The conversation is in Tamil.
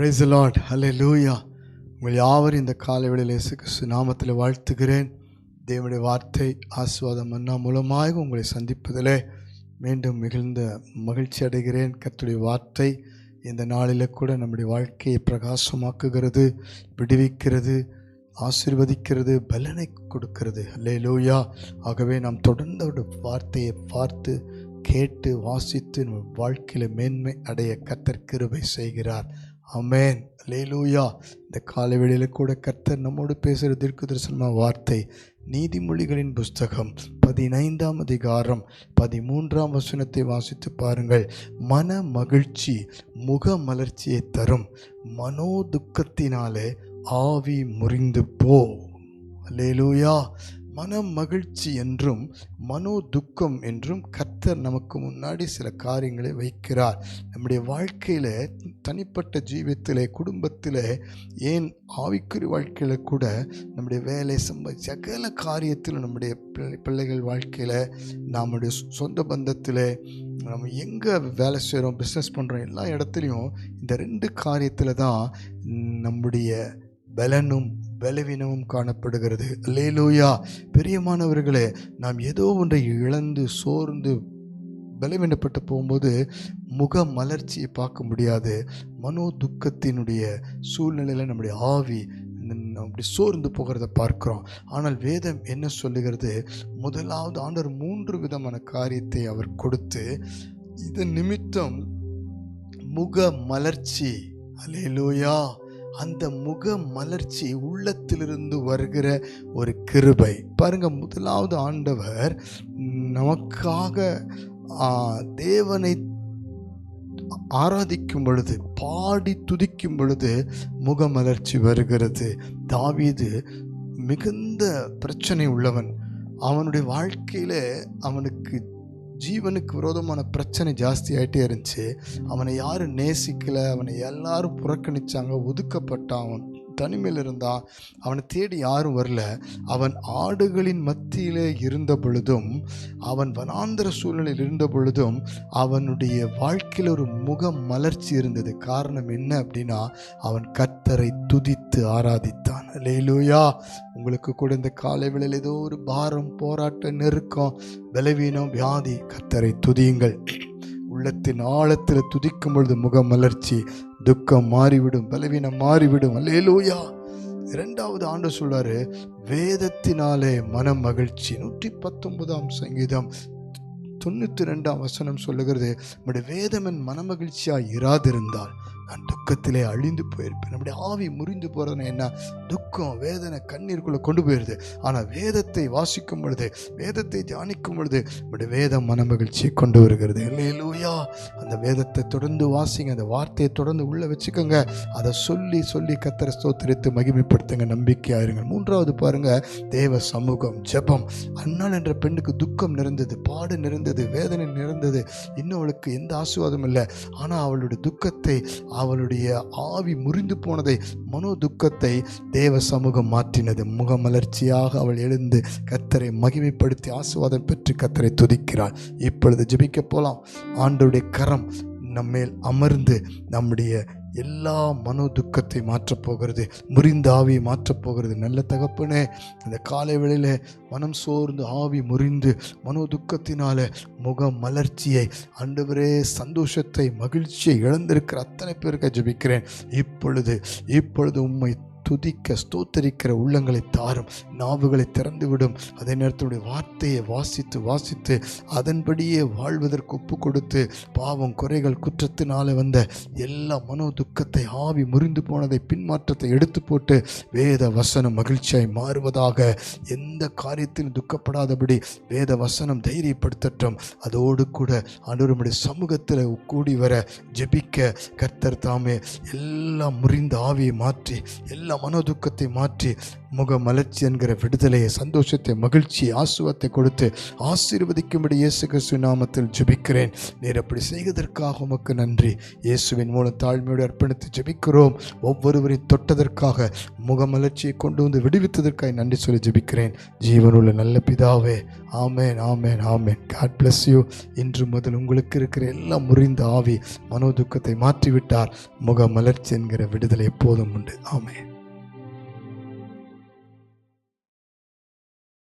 பிரைஸ் லார்ட் ஹலே லூயா உங்கள் யாவரும் இந்த காலவெளியில் இயேசு கிறிஸ்து நாமத்தில் வாழ்த்துகிறேன். தேவனுடைய வார்த்தை ஆசுவாதம் மன்னா மூலமாக உங்களை சந்திப்பதிலே மீண்டும் மிகுந்த மகிழ்ச்சி அடைகிறேன். கத்துடைய வார்த்தை இந்த நாளில் கூட நம்முடைய வாழ்க்கையை பிரகாசமாக்குகிறது விடுவிக்கிறது ஆசிர்வதிக்கிறது பலனை கொடுக்கிறது. அல்லே லூயா ஆகவே நாம் தொடர்ந்து அவருடைய வார்த்தையை பார்த்து கேட்டு வாசித்து நம் வாழ்க்கையில் மேன்மை அடைய கர்த்தர் கிருபை செய்கிறார். அமேன் லேலூயா இந்த காலை வேளையில் கூட கர்த்தர் நம்மோடு பேசுகிற தீர்க்க தரிசனமான வார்த்தை நீதிமொழிகளின் புஸ்தகம் பதினைந்தாம் அதிகாரம் பதிமூன்றாம் வசனத்தை வாசித்து பாருங்கள். மன மகிழ்ச்சி முக மலர்ச்சியை தரும். மனோ துக்கத்தினாலே ஆவி முறிந்து போ லேலூயா மன மகிழ்ச்சி என்றும் மனோ துக்கம் என்றும் கர்த்தர் நமக்கு முன்னாடி சில காரியங்களை வைக்கிறார். நம்முடைய வாழ்க்கையில் தனிப்பட்ட ஜீவியத்தில் குடும்பத்தில் ஏன் ஆவிக்குறி வாழ்க்கையில் கூட நம்முடைய வேலை சம்ப சகல காரியத்தில் நம்முடைய பிள்ளை பிள்ளைகள் வாழ்க்கையில் நம்முடைய சொந்த பந்தத்தில் நம்ம எங்கே வேலை செய்கிறோம் பிஸ்னஸ் பண்ணுறோம் எல்லா இடத்துலையும் இந்த ரெண்டு காரியத்தில் தான் நம்முடைய பலனும் பலவீனமும் காணப்படுகிறது. லேலூயா பெரியமானவர்களே நாம் ஏதோ ஒன்றை இழந்து சோர்ந்து பலவீனப்பட்டு போகும்போது முக மலர்ச்சியை பார்க்க முடியாது. மனோ துக்கத்தினுடைய சூழ்நிலையில் நம்முடைய ஆவி அப்படி சோர்ந்து போகிறத பார்க்குறோம். ஆனால் வேதம் என்ன சொல்லுகிறது? முதலாவது ஆண்டவர் மூன்று விதமான காரியத்தை அவர் கொடுத்து இதன் நிமித்தம் முக மலர்ச்சி அலேலூயா அந்த முக மலர்ச்சி உள்ளத்திலிருந்து வருகிற ஒரு கிருபை. பாருங்க முதலாவது ஆண்டவர் நமக்காக தேவனை ஆராதிக்கும் பொழுது பாடி துதிக்கும் பொழுது முகமலர்ச்சி வருகிறது. தாவீது மிகுந்த பிரச்சனை உள்ளவன். அவனுடைய வாழ்க்கையில் அவனுக்கு ஜீவனுக்கு விரோதமான பிரச்சனை ஜாஸ்தி ஆகிட்டே இருந்துச்சு. அவனை யாரும் நேசிக்கலை? அவனை எல்லாரும் புறக்கணித்தாங்க ஒதுக்கப்பட்டான். அவன் தனிமையில் இருந்தான். அவனை தேடி யாரும் வரல. அவன் ஆடுகளின் மத்தியிலே இருந்த பொழுதும் அவன் வனாந்திர சூழ்நிலையில் இருந்த பொழுதும் அவனுடைய வாழ்க்கையில் ஒரு முக மலர்ச்சி இருந்தது. காரணம் என்ன அப்படின்னா அவன் கத்தரை துதித்து ஆராதித்தான். லேலூயா உங்களுக்கு கூட இந்த காலை வேளையில் ஏதோ ஒரு பாரம் போராட்ட நெருக்கம் பலவீனம் வியாதி கத்தரை துதியுங்கள். உள்ளத்தின் ஆழத்தில் துதிக்கும் பொழுது முகமலர்ச்சி துக்கம் மாறிவிடும் பலவீனம் மாறிவிடும். அல்லேலூயா. இரண்டாவது ஆண்டு சொல்றாரு வேதத்தினாலே மன மகிழ்ச்சி. நூற்றி பத்தொன்பதாம் சங்கீதம் தொண்ணூற்றி ரெண்டாம் வசனம் சொல்லுகிறது நம்முடைய வேதம் என் மனமகிழ்ச்சியாக இராதிருந்தால் நான் துக்கத்திலே அழிந்து போயிருப்பேன். நம்முடைய ஆவி முறிந்து போகிறதுனா என்ன? துக்கம் வேதனை கண்ணீருக்குள்ளே கொண்டு போயிடுது ஆனால் வேதத்தை வாசிக்கும் பொழுது வேதத்தை தியானிக்கும் பொழுது நம்முடைய வேதம் மனமகிழ்ச்சியை கொண்டு வருகிறது. இல்லையிலூயா அந்த வேதத்தை தொடர்ந்து வாசிங்க அந்த வார்த்தையை தொடர்ந்து உள்ளே வச்சுக்கோங்க. அதை சொல்லி சொல்லி கத்தரை ஸ்தோத்திரித்து மகிமைப்படுத்துங்க நம்பிக்கையாக இருங்க மூன்றாவது பாருங்கள் தேவ சமூகம் ஜெபம். அண்ணாள் என்ற பெண்ணுக்கு துக்கம் நிறைந்தது பாடு நிறைந்தது வேதனை நிறைந்தது. இன்னும் அவளுக்கு எந்த ஆசீர்வாதம் இல்லை. ஆனால் அவளுடைய துக்கத்தை அவளுடைய ஆவி முறிந்து போனதை மனோ துக்கத்தை தேவ சமூகம் மாற்றினது. முகமலர்ச்சியாக அவள் எழுந்து கத்தரை மகிமைப்படுத்தி ஆசுவாதம் பெற்று கத்தரை துதிக்கிறாள். இப்பொழுது ஜபிக்க போகலாம் ஆண்டுடைய கரம் நம்மேல் அமர்ந்து நம்முடைய எல்லா மனோ துக்கத்தை மாற்றப் போகிறது முறிந்த ஆவியை மாற்றப்போகிறது நல்ல தகப்பனே இந்த காலை வேளையில் மனம் சோர்ந்து ஆவி முறிந்து மனோ துக்கத்தினால முக மலர்ச்சியை அண்டவரே சந்தோஷத்தை மகிழ்ச்சியை இழந்திருக்கிற அத்தனை பேருக்கு ஜெபிக்கிறேன். இப்பொழுது இப்பொழுது உண்மை துதிக்க ஸ்தோத்தரிக்கிற உள்ளங்களை தாரும் நாவுகளை திறந்துவிடும். அதே நேரத்தினுடைய வார்த்தையை வாசித்து வாசித்து அதன்படியே வாழ்வதற்கு ஒப்பு கொடுத்து பாவம் குறைகள் குற்றத்தினாலே வந்த எல்லா மனோ துக்கத்தை ஆவி முறிந்து போனதை பின்மாற்றத்தை எடுத்து போட்டு வேத வசனம் மகிழ்ச்சியாய் மாறுவதாக. எந்த காரியத்திலும் துக்கப்படாதபடி வேத வசனம் தைரியப்படுத்தட்டும். அதோடு கூட அனுருமுடைய சமூகத்தில் கூடி வர ஜெபிக்க கர்த்தர் தாமே எல்லாம் முறிந்த ஆவியை மாற்றி எல்லா மனோதுக்கத்தை மாற்றி முக மலர்ச்சி என்கிற விடுதலையை சந்தோஷத்தை மகிழ்ச்சி ஆசுவத்தை கொடுத்து ஆசீர்வதிக்கும்படி இயேசு கிறிஸ்து நாமத்தில் ஜெபிக்கிறேன். நீர் அப்படி செய்வதற்காக உமக்கு நன்றி. இயேசுவின் மூலம் தாழ்மையோடு அர்ப்பணித்து ஜெபிக்கிறோம். ஒவ்வொருவரையும் தொட்டதற்காக முகமலர்ச்சியை கொண்டு வந்து விடுவித்ததற்காக நன்றி சொல்லி ஜெபிக்கிறேன். ஜீவனுள்ள நல்ல பிதாவே ஆமேன் ஆமேன் ஆமேன். காட் பிளஸ் யூ இன்று முதல் உங்களுக்கு இருக்கிற எல்லாம் முறிந்த ஆவி மனோதுக்கத்தை மாற்றிவிட்டார். முகமலர்ச்சி என்கிற விடுதலை எப்போதும் உண்டு. ஆமேன்.